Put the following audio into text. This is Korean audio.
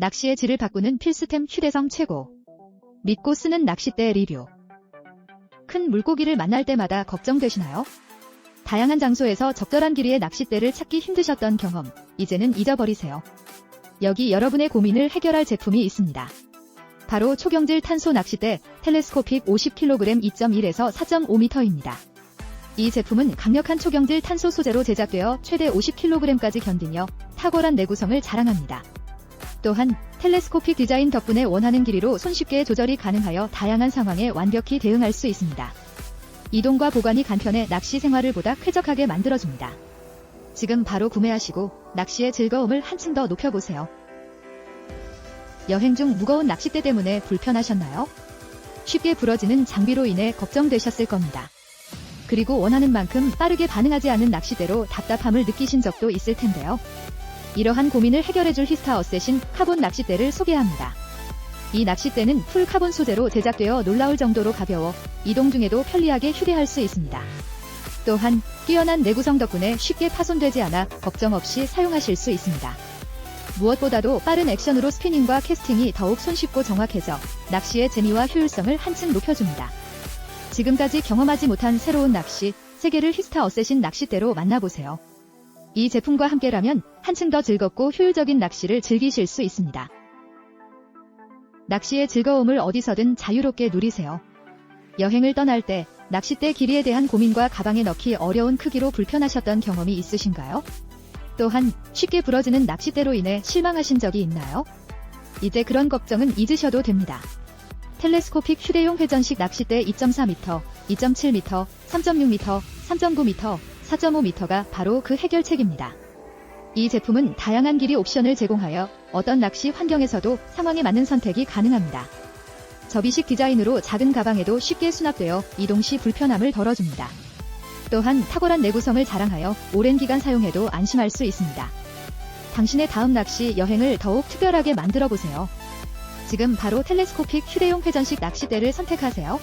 낚시의 질을 바꾸는 필수템 휴대성 최고. 믿고 쓰는 낚싯대 리뷰. 큰 물고기를 만날 때마다 걱정되시나요? 다양한 장소에서 적절한 길이의 낚싯대를 찾기 힘드셨던 경험, 이제는 잊어버리세요. 여기 여러분의 고민을 해결할 제품이 있습니다. 바로 초경질 탄소 낚싯대 텔레스코픽 50kg 2.1에서 4.5m입니다. 이 제품은 강력한 초경질 탄소 소재로 제작되어 최대 50kg까지 견디며 탁월한 내구성을 자랑합니다. 또한 텔레스코픽 디자인 덕분에 원하는 길이로 손쉽게 조절이 가능하여 다양한 상황에 완벽히 대응할 수 있습니다. 이동과 보관이 간편해 낚시 생활을 보다 쾌적하게 만들어줍니다. 지금 바로 구매하시고 낚시의 즐거움을 한층 더 높여보세요. 여행 중 무거운 낚싯대 때문에 불편하셨나요? 쉽게 부러지는 장비로 인해 걱정되셨을 겁니다. 그리고 원하는 만큼 빠르게 반응하지 않는 낚싯대로 답답함을 느끼신 적도 있을 텐데요. 이러한 고민을 해결해줄 히스타 어셋인 카본 낚싯대를 소개합니다. 이 낚싯대는 풀 카본 소재로 제작되어 놀라울 정도로 가벼워 이동 중에도 편리하게 휴대할 수 있습니다. 또한 뛰어난 내구성 덕분에 쉽게 파손되지 않아 걱정 없이 사용하실 수 있습니다. 무엇보다도 빠른 액션으로 스피닝과 캐스팅이 더욱 손쉽고 정확해져 낚시의 재미와 효율성을 한층 높여줍니다. 지금까지 경험하지 못한 새로운 낚시, 세계를 히스타 어셋인 낚싯대로 만나보세요. 이 제품과 함께라면 한층 더 즐겁고 효율적인 낚시를 즐기실 수 있습니다. 낚시의 즐거움을 어디서든 자유롭게 누리세요. 여행을 떠날 때 낚싯대 길이에 대한 고민과 가방에 넣기 어려운 크기로 불편하셨던 경험이 있으신가요? 또한 쉽게 부러지는 낚싯대로 인해 실망하신 적이 있나요? 이제 그런 걱정은 잊으셔도 됩니다. 텔레스코픽 휴대용 회전식 낚싯대 2.4m, 2.7m, 3.6m, 3.9m, 4.5m가 바로 그 해결책입니다. 이 제품은 다양한 길이 옵션을 제공하여 어떤 낚시 환경에서도 상황에 맞는 선택이 가능합니다. 접이식 디자인으로 작은 가방에도 쉽게 수납되어 이동 시 불편함을 덜어줍니다. 또한 탁월한 내구성을 자랑하여 오랜 기간 사용해도 안심할 수 있습니다. 당신의 다음 낚시 여행을 더욱 특별하게 만들어 보세요. 지금 바로 텔레스코픽 휴대용 회전식 낚싯대를 선택하세요.